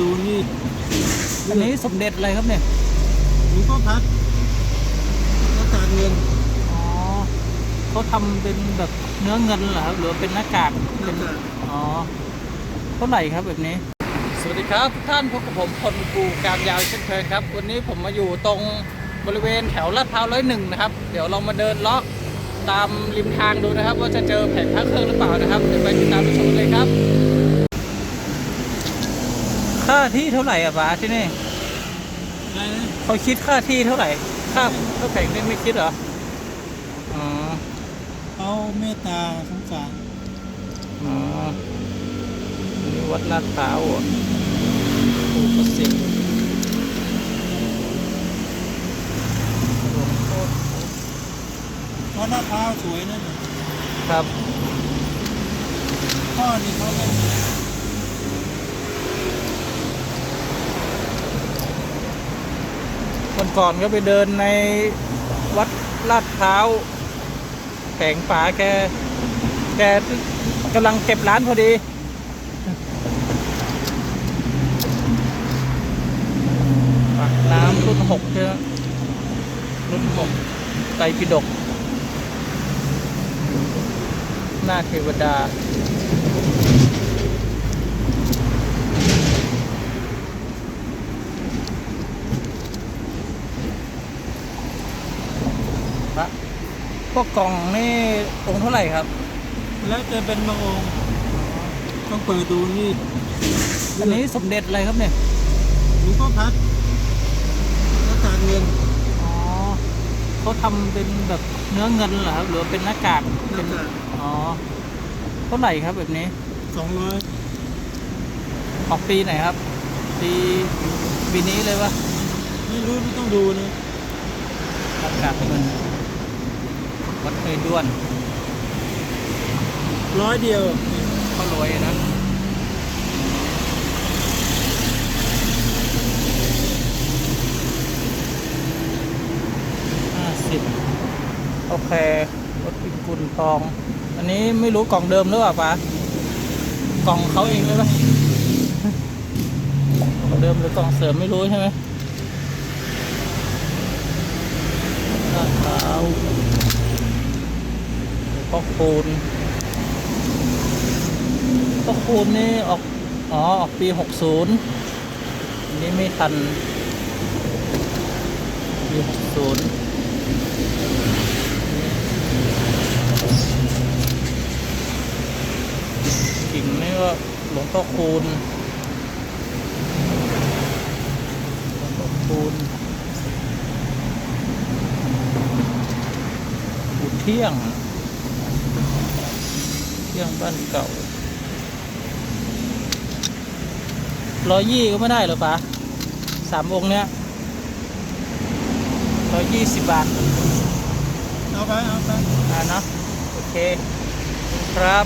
ดูนี่อันนี้สมเด็จอะไรครับเนี่ยหลวงพ่อพัดรักษาเงินอ๋อเขาทำเป็นแบบเนื้อเงินเหรอครับหรือว่าเป็นหน้ากากเป็นอ๋อเท่าไหร่ครับแบบนี้ สวัสดีครับทุกท่านพบกับผมพลกูการยาวเช่นเคยครับ วันนี้ผมมาอยู่ตรงบริเวณแถวลาดพร้าวร้อยหนึ่งนะครับ เดี๋ยวเรามาเดินเลาะตามริมทางดูนะครับ ว่าจะเจอแผงพระเครื่องหรือเปล่านะครับเดี๋ยวไปติดตามชมเลยครับ ค่าที่เท่าไหร่อะป้าที่นี่อะไรนะเขาคิดค่าที่เท่าไหร่ ค่าค่าแผงนี่ไม่คิดเหรออ๋อเขาเมตตาสงสารอ๋อนี่วัดลาดพร้าวอะปู่ประสิทธิ์หลวงพ่อเพราะหน้าเท้าวสวยนั่นน่ะครับ พ่อนี่เขาเป็น วันก่อนก็ไปเดินในวัดลาดพร้าวแผงป๋าแก แกกำลังเก็บร้านพอดีปากน้ำรุ่นหกใช่ไหมรุ่นหกไตรปิฎกหน้าเทวดา พวกกล่องนี่องค์เท่าไหร่ครับ แล้วจะเป็นบางองค์ต้องเปิดดูนี่อันนี้สมเด็จอะไรครับเนี่ยหลวงพ่อพัดรักษาเงินอ๋อเขาทำเป็นแบบเนื้อเงินเหรอครับหรือว่าเป็นหน้ากากเป็นอ๋อเท่าไหร่ครับแบบนี้สองร้อยออกปีไหนครับ ปีปีนี้เลยวะไม่รู้ไม่ต้องดูนะหน้ากากเงิน วัดเคยด้วนร้อยเดียวเขารวยนะห้าสิบโอเครถพิกุลทอง อันนี้ไม่รู้กล่องเดิมหรือเปล่าปะกล่องเขาเองเลยปะกล่องเดิมหรือกล่องเสริมไม่รู้ใช่ไหมลาดพร้าว พ่อคูณพ่อคูณนี่ออกอ๋อออกปีหกศูนย์นนี้ไม่ทันปีหกศูนย์กิ่งนี่ก็หลวงพ่อคูณหลวงพ่อคูณอูเที่ยง เที่ยงบ้านเก่าร้อยยี่ก็ไม่ได้เหรอปะสามองค์เนี้ยร้อยยี่สิบบาท เอาไป เอาไป อ่าเนาะโอเค ครับ